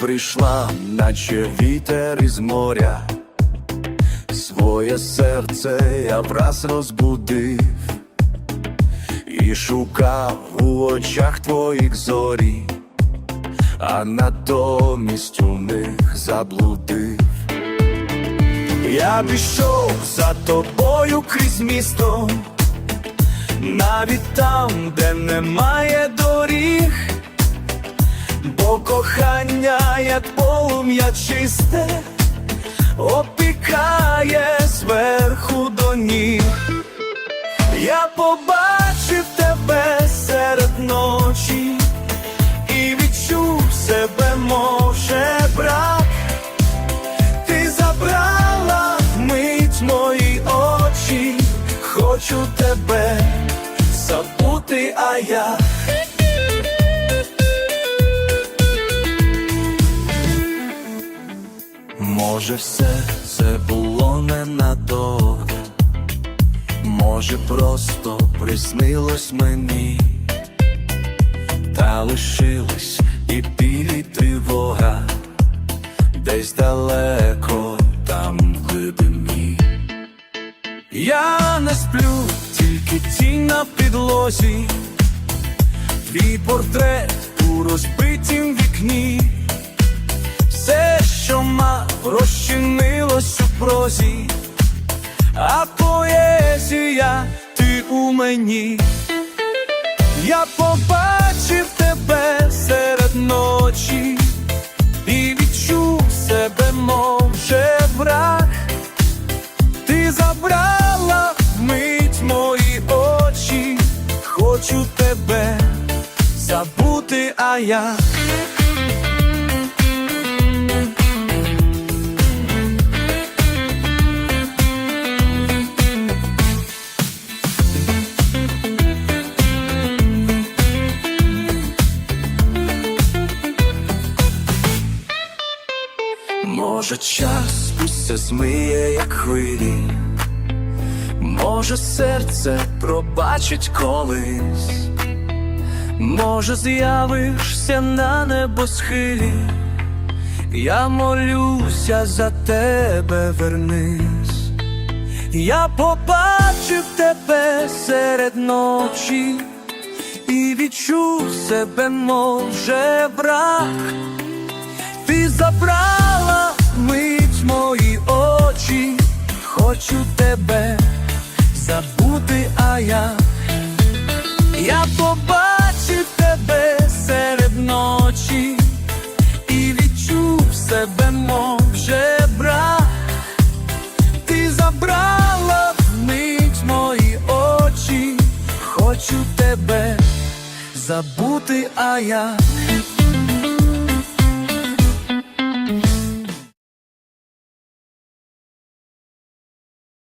прийшла, наче вітер із моря, своє серце я враз розбудив і шукав у очах твоїх зорі, а натомість у них заблудив. Я пішов за тобою крізь місто, навіть там, де немає доріг, бо кохання, як полум'я чисте, опікає зверху до ніг. Я побачив тебе серед ночі і відчув себе, може брак. Ти забрала мить мої очі, хочу тебе забути, а я. Може, все це було ненадовго, може, просто приснилось мені, та лишилась і білі тривога, десь далеко там глибині. Я не сплю, тільки тінь на підлозі, твій портрет у розбитім вікні. Розчинилось а поезія ти у мені. Я побачив тебе серед ночі і відчув себе, мов враг. Ти забрала мить мої очі, хочу тебе забути, а я. Може, час усе змиє, як хвилі, може, серце пробачить колись, може, з'явишся на небосхилі, я молюся за тебе, вернись, я побачив тебе серед ночі і відчув себе, мов брак. Ти забрала хочу тебе забути, а я, я побачив тебе серед ночі і відчув себе, мов брак. Ти забрала мить мої очі, хочу тебе забути, а я.